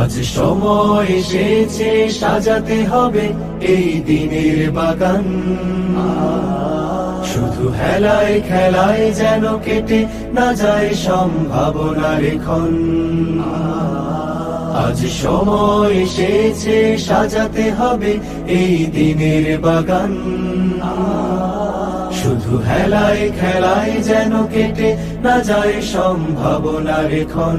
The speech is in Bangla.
আজ সময় এসেছে, সাজাতে হবে এই দিনের বাগান। শুধু হেলায় খেলায় যেন কেটে না যায় সম্ভাবনার এখন। আজ সময় এসেছে, সাজাতে হবে এই দিনের বাগান। শুধু হেলায় খেলায় যেন কেটে না যায় সম্ভাবনার এখন।